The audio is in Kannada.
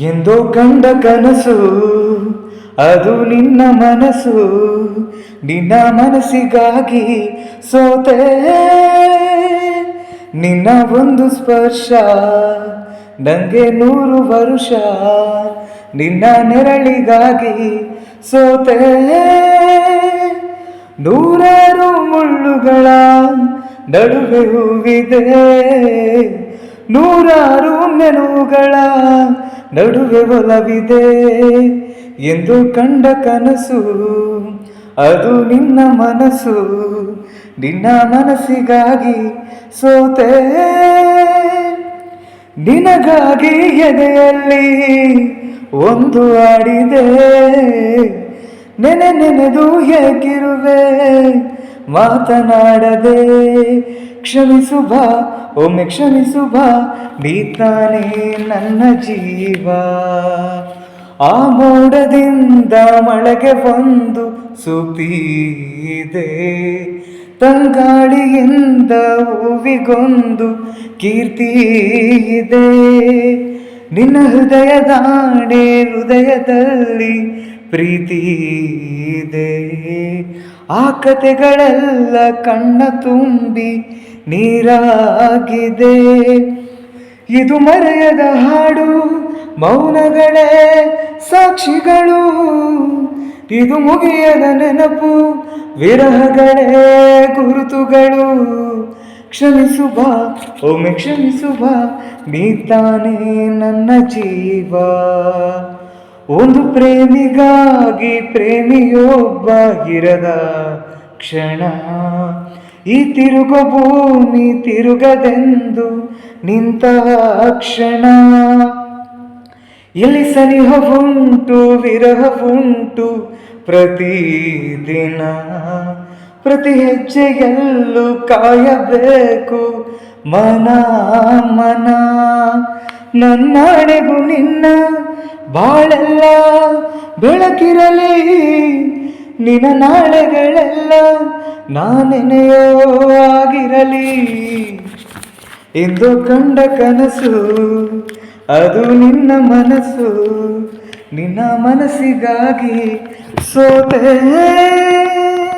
ಎಂದೋ ಕಂಡ ಕನಸು, ಅದು ನಿನ್ನ ಮನಸ್ಸು ನಿನ್ನ ಮನಸ್ಸಿಗಾಗಿ ಸೋತೆ. ನಿನ್ನ ಒಂದು ಸ್ಪರ್ಶ, ನಂಗೆ ನೂರು ವರುಷ, ನಿನ್ನ ನೆರಳಿಗಾಗಿ ಸೋತೆ. ನೂರಾರು ಮುಳ್ಳುಗಳ ನಡುವೆ ಹೂವಿದೆ. ನೂರಾರು ನೆನವುಗಳ ನಡುವೆ ಒಲವಿದೆ ಎಂದು ಕಂಡ ಕನಸು. ಅದು ನಿನ್ನ ಮನಸ್ಸು ನಿನ್ನ ಮನಸ್ಸಿಗಾಗಿ ಸೋತೆ. ನಿನಗಾಗಿ ಎದೆಯಲ್ಲಿ ಒಂದು ಆಡಿದೆ. ನೆನೆ ನೆನೆದು ಹೇಗಿರುವೆ ಮಾತನಾಡದೆ. ಕ್ಷಮಿಸು ಒಮ್ಮೆ ಕ್ಷಮಿಸು ಬಾ ನೀ ನನ್ನ ಜೀವ. ಆ ಮೋಡದಿಂದ ಮಳೆಗೆ ಒಂದು ಸುಪೀದೆ ತಂಗಾಳಿಯಿಂದ ಹೂವಿಗೊಂದು ಕೀರ್ತಿ ಇದೆ ನಿನ್ನ ಹೃದಯದಾಣೆ ಹೃದಯದಲ್ಲಿ ಪ್ರೀತಿ ಇದೆ. ಆ ಕತೆಗಳೆಲ್ಲ ಕಣ್ಣ ತುಂಬಿ ನೀರಾಗಿದೆ. ಇದು ಮರೆಯದ ಹಾಡು, ಮೌನಗಳೇ ಸಾಕ್ಷಿಗಳು. ಇದು ಮುಗಿಯದ ನೆನಪು, ವಿರಹಗಳೇ ಗುರುತುಗಳು. ಕ್ಷಮಿಸು ಬಾ ಒಮ್ಮೆ ಕ್ಷಮಿಸು ಬಾ ನೀ ತಾನೇ ನನ್ನ ಜೀವ. ಒಂದು ಪ್ರೇಮಿಗಾಗಿ ಪ್ರೇಮಿಯೊಬ್ಬ ಇರದ ಕ್ಷಣ. ಈ ತಿರುಗ ಭೂಮಿ ತಿರುಗದೆಂದು ನಿಂತ ಕ್ಷಣ. ಇಲ್ಲಿ ಸನಿಹವುಂಟು, ವಿರಹವುಂಟು ಪ್ರತಿದಿನ. ಪ್ರತಿ ಹೆಜ್ಜೆಯಲ್ಲೂ ಕಾಯಬೇಕು. ಮನ ಮನ. ನನ್ನಣೆಗೂ ನಿನ್ನ ಬಾಳೆಲ್ಲ ಬೆಳಕಿರಲಿ. ನಿನ್ನ ನಾಳೆಗಳೆಲ್ಲ ನಾನೆನೆಯೋ ಆಗಿರಲಿ. ಎಂದು ಕಂಡ ಕನಸು, ಅದು ನಿನ್ನ ಮನಸ್ಸು ನಿನ್ನ ಮನಸ್ಸಿಗಾಗಿ ಸೋತೆ